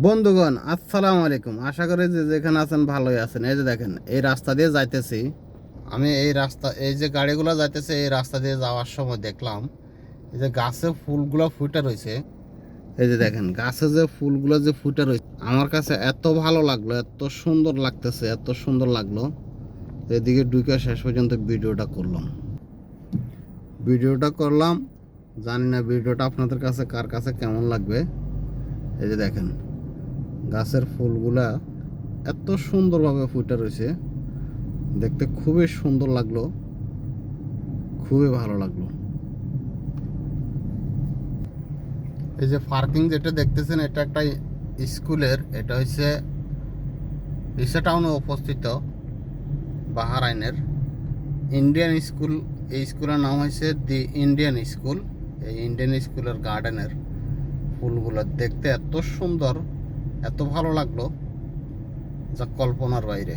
বন্ধুগণ, আসসালামু আলাইকুম। আশা করি যে যেখানে আছেন ভালোই আছেন। এই যে দেখেন, এই রাস্তা দিয়ে যাইতেছি। আমি এই রাস্তা, এই যে গাড়িগুলো যাইতেছে, এই রাস্তা দিয়ে যাওয়ার সময় দেখলাম, এই যে গাছে ফুলগুলো ফুটে রয়েছে। এই যে দেখেন, গাছে যে ফুলগুলো যে ফুটে রয়েছে, আমার কাছে এত ভালো লাগল, এত সুন্দর লাগতেছে, এত সুন্দর লাগল। এদিকে ঢুকে শেষ পর্যন্ত ভিডিওটা করলাম। ভিডিওটা করলাম, জানি না ভিডিওটা আপনাদের কাছে, কার কাছে কেমন লাগবে। এই যে দেখেন গাছের ফুলগুলা এত সুন্দরভাবে ফুটে রয়েছে। দেখতে খুবই সুন্দর লাগল। খুবই ভালো লাগল। এই যে পার্কিং যেটা দেখতেছেন, এটা একটা স্কুলের, এটা হচ্ছে রিসা টাউনে অবস্থিত বাহারাইনের ইন্ডিয়ান স্কুল, এই স্কুলের নাম হয়েছে দি ইন্ডিয়ান স্কুল। এই ইন্ডিয়ান স্কুলের গার্ডেনের ফুলগুলো দেখতে এত সুন্দর। এত ভালো লাগল যা কল্পনার বাইরে।